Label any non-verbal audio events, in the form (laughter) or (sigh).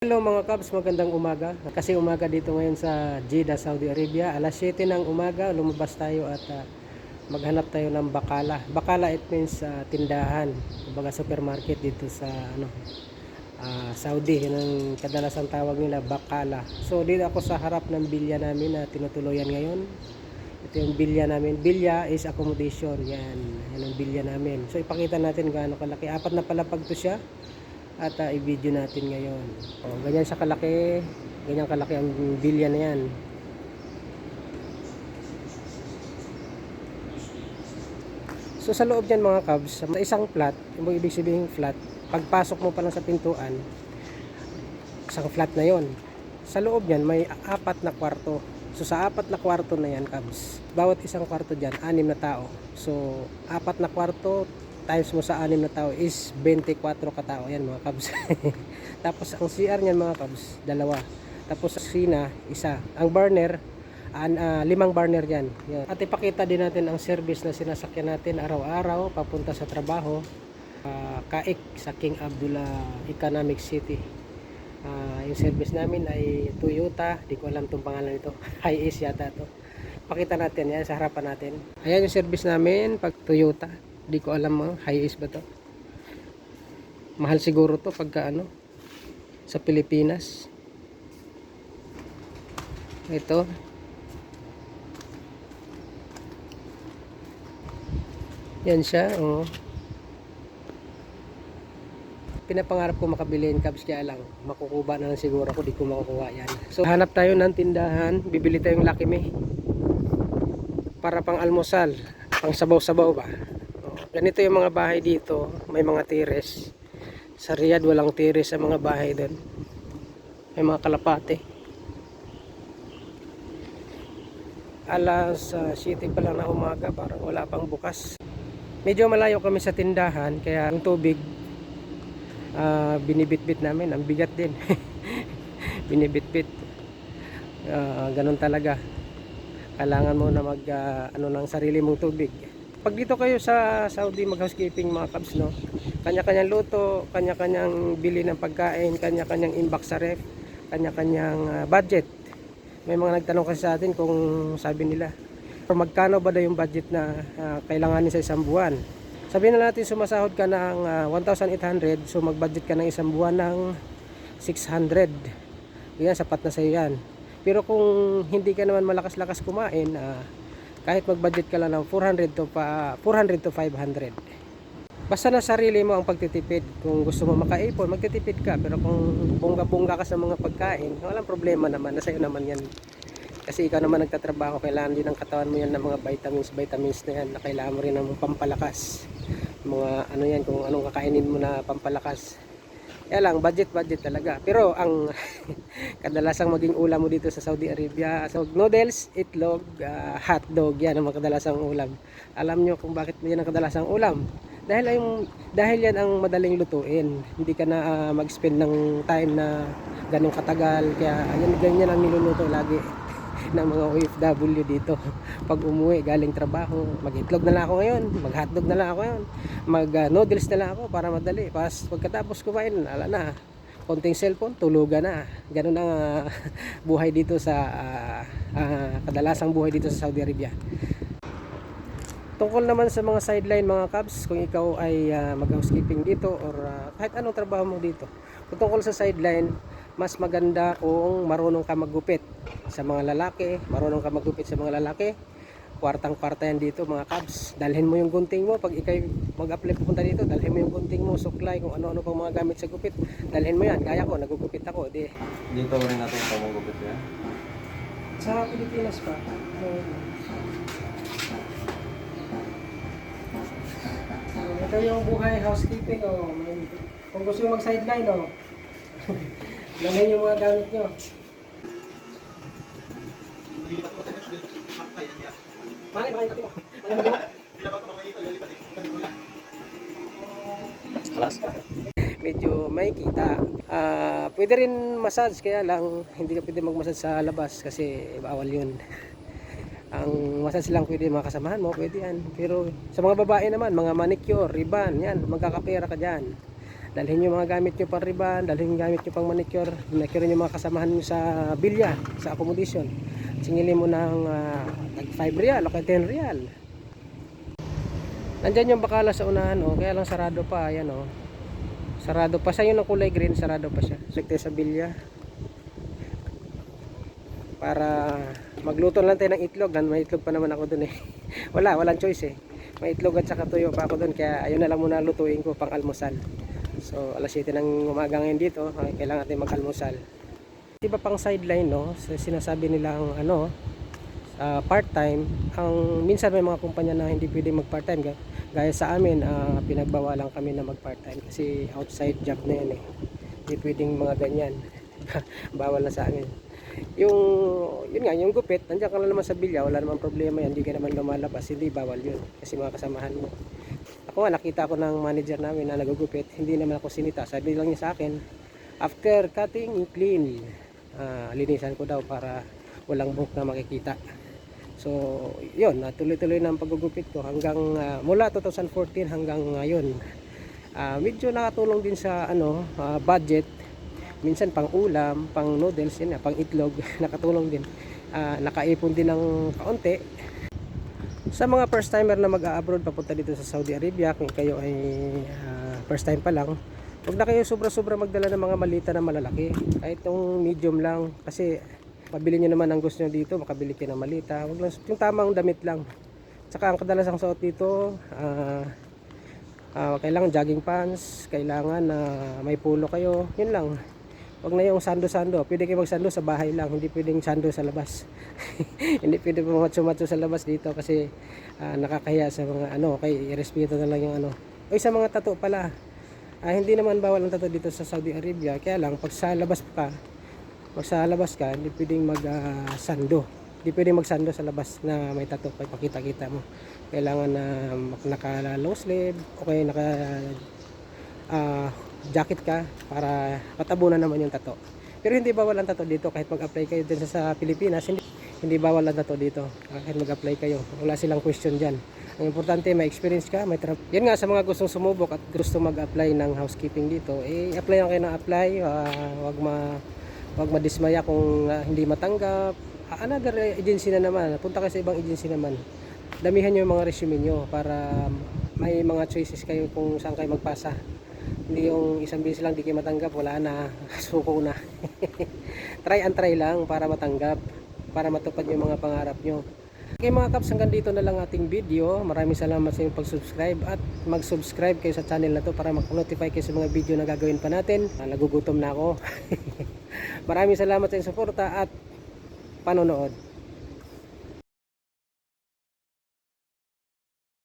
Hello mga Cubs, magandang umaga. Kasi umaga dito ngayon sa Jeddah, Saudi Arabia. Alas 7 ng umaga, lumabas tayo at ah, maghanap tayo ng bakala. Bakala it means ah, tindahan, kumbaga supermarket dito sa ano ah, Saudi. Yun ang kadalasan tawag nila bakala. So dito ako sa harap ng bilya namin na tinutuluyan ngayon. Ito yung bilya namin. Bilya is accommodation. Yan. Yan ang bilya namin. So ipakita natin gaano kalaki. Apat na palapag to siya at uh, i-video natin ngayon. O, ganyan siya kalaki, ganyan kalaki ang bilya na yan. So sa loob niyan mga Cubs, sa isang flat, yung ibig sabihin flat, pagpasok mo pa lang sa pintuan, isang flat na yon. Sa loob niyan may apat na kwarto. So sa apat na kwarto na yan, Cubs, bawat isang kwarto diyan, anim na tao. So apat na kwarto times mo sa anim na tao is 24 katao yan mga Cubs. (laughs) Tapos ang CR niyan mga Cubs, dalawa. Tapos sa kusina, isa. Ang burner, an, ah, limang burner yan. yan. At ipakita din natin ang service na sinasakyan natin araw-araw papunta sa trabaho. Ah, Kaik sa King Abdullah Economic City. Ah, yung service namin ay Toyota, di ko alam tong pangalan nito. (laughs) Hi-Ace yata to. Pakita natin yan sa harapan natin. Ayan yung service namin pag Toyota. Di ko alam mo, Hi-Ace ba to? Mahal siguro to pagka ano sa Pilipinas. Ito. Yan siya, oh. Pinapangarap ko makabili ng cabs kaya lang makukuha na lang siguro ako di ko makukuha yan. So hanap tayo ng tindahan, bibili tayong Lucky Me. Para pang almusal, pang sabaw-sabaw ba. Ganito yung mga bahay dito, may mga tires. Sa Riyadh walang tires sa mga bahay doon. May mga kalapate. alas uh, 7 pa lang na umaga parang wala pang bukas medyo malayo kami sa tindahan kaya ang tubig ah, binibitbit namin ang bigat din (laughs) binibitbit Ah, ganun talaga kailangan mo na mag ah, ano ng sarili mong tubig pag dito kayo sa Saudi mag housekeeping mga kabs no? Kanya-kanyang luto kanya-kanyang bili ng pagkain kanya-kanyang imbak sa ref kanya-kanyang ah, budget. May mga nagtanong kasi sa atin kung sabi nila or magkano ba daw yung budget na ah, kailanganin sa isang buwan? Sabihin na natin sumasahod ka ng ah, 1,800 so mag-budget ka ng isang buwan ng 600 yan sapat na sa yan. Pero kung hindi ka naman malakas-lakas kumain ah, kahit mag-budget ka lang ng 400 to pa 400 to 500 basta na sarili mo ang pagtitipid. Kung gusto mo makaipon magtitipid ka. Pero kung bongga-bongga ka sa mga pagkain walang problema naman. Nasa iyo naman yan. Kasi ikaw naman nagtatrabaho kailangan din ng katawan mo yan ng mga vitamins vitamins na yan na kailangan mo rin ng pampalakas. Mga ano yan kung anong kakainin mo na pampalakas kaya lang budget budget talaga. Pero ang (laughs) kadalasang maging ulam mo dito sa Saudi Arabia so noodles itlog ah, hotdog yan ang mga kadalasang ulam. Alam nyo kung bakit yan ang kadalasang ulam? Dahil yung dahil yan ang madaling lutuin. Hindi ka na ah, mag-spend ng time na ganong katagal. Kaya yan ganyan ang niluluto lagi ng mga OFW dito. (laughs) Pag umuwi galing trabaho mag-itlog na lang ako ngayon mag hotdog na lang ako ngayon mag ah, noodles na lang ako para madali. Pas pagkatapos kumain ala na. Konting cellphone tulugan na. Ganun ang ah, (laughs) buhay dito sa ah, ah, kadalasang buhay dito sa Saudi Arabia. Tungkol naman sa mga sideline mga Cubs, kung ikaw ay ah, mag-housekeeping dito or ah, kahit anong trabaho mo dito. Kung tungkol sa sideline, mas maganda kung marunong ka maggupit sa mga lalaki, marunong ka maggupit sa mga lalaki. Kwartang kwarta yan dito mga Cubs. Dalhin mo yung gunting mo pag ikay mag-apply pupunta dito, dalhin mo yung gunting mo, suklay, kung ano-ano pang mga gamit sa gupit. Dalhin mo yan. Kaya ko, nagugupit ako. Di. Dito rin natin ito mong gupit yan. Sa Pilipinas pa, ito yung buhay housekeeping oh. May- Kung gusto yung mag-sideline oh. (laughs) Lalagyan yung mga gamit nyo. Mali, mali, mali. Medyo may kita. Ah, pwede rin massage kaya lang hindi ka pwede mag-massage sa labas kasi bawal yun. Ang massage lang pwede mga kasamahan mo, pwede yan. Pero sa mga babae naman, mga manicure, ribbon, yan, magkakapera ka dyan. dalhin yung mga gamit nyo pang riban dalhin yung gamit nyo pang manicure manicure yung mga kasamahan nyo sa bilya sa accommodation singilin mo ng ah, tag 5 real o kaya 10 real. Nandyan yung bakala sa unahan oh, kaya lang sarado pa ayan oh. sarado pa siya yung kulay green sarado pa siya. Sekte sa bilya. Para magluto lang tayo ng itlog may itlog pa naman ako dun eh. (laughs) Wala walang choice eh. May itlog at saka tuyo pa ako dun kaya ayun na lang muna lutuin ko pang almusal. So alas 7 ng umaga ngayon dito kailangan natin mag almusal iba pang sideline no? Sa sinasabi nilang ano sa part-time ang minsan may mga kumpanya na hindi pwedeng mag part-time Ga- gaya sa amin ah, pinagbawalan kami na mag part-time kasi outside job na yan eh. Hindi pwedeng mga ganyan. (laughs) Bawal na sa amin. Yung yun nga yung gupit nandiyan ka lang naman sa bilya wala namang problema yan hindi ka naman lumalabas hindi bawal yun. Kasi mga kasamahan mo. Ako nga nakita ko ng manager namin na nagugupit hindi naman ako sinita. Sabi lang niya sa akin after cutting clean ah, linisan ko daw para walang buhok na makikita so yun tuloy-tuloy na ang paggugupit ko hanggang ah, mula 2014 hanggang ngayon Ah, medyo nakatulong din sa ano ah, budget minsan pang ulam, pang noodles, yun, pang itlog, (laughs) nakatulong din. Ah, nakaipon din ng kaunti. Sa mga first timer na mag-abroad papunta dito sa Saudi Arabia, kung kayo ay ah, first time pa lang, huwag na kayo sobra-sobra magdala ng mga malita na malalaki. Kahit yung medium lang, kasi pabili nyo naman ang gusto nyo dito, makabili kayo ng malita. Huwag lang, yung tamang damit lang. Tsaka ang kadalasang suot dito, ah, ah, kailangan jogging pants, kailangan na may pulo kayo, yun lang. Huwag na yung sando-sando. Pwede kayo magsando sa bahay lang, hindi pwedeng sando sa labas. (laughs) hindi pwede pumatso-matso sa labas dito kasi ah, nakakahiya sa mga ano, kay respeto na lang yung ano. O sa mga tato pala. Ah, hindi naman bawal ang tato dito sa Saudi Arabia. Kaya lang pag sa labas ka, pag sa labas ka, hindi pwedeng mag-sando. hindi pwedeng magsando sa labas na may tato pa pakita-kita mo. Kailangan na naka low sleeve o kaya naka ah, jacket ka para patabunan naman yung tato. Pero hindi bawal ang tato dito kahit mag-apply kayo din sa, Pilipinas, hindi hindi bawal ang tato dito kahit mag-apply kayo. Wala silang question diyan. Ang importante may experience ka, may tra- Yan nga sa mga gustong sumubok at gusto mag-apply ng housekeeping dito, eh apply lang kayo ng apply, ah, wag ma wag madismaya kung ah, hindi matanggap. Ah, Another agency na naman, punta kayo sa ibang agency naman. Damihan niyo yung mga resume niyo para may mga choices kayo kung saan kayo magpasa. Hindi yung isang beses lang di kayo matanggap, wala na, (laughs) suko na. (laughs) try and try lang para matanggap, para matupad yung mga pangarap nyo. Okay mga kaps, hanggang dito na lang ating video. Maraming salamat sa inyong pag-subscribe at mag-subscribe kayo sa channel na to para mag-notify kayo sa mga video na gagawin pa natin. Ah, Nagugutom na ako. (laughs) Maraming salamat sa inyong suporta at panonood.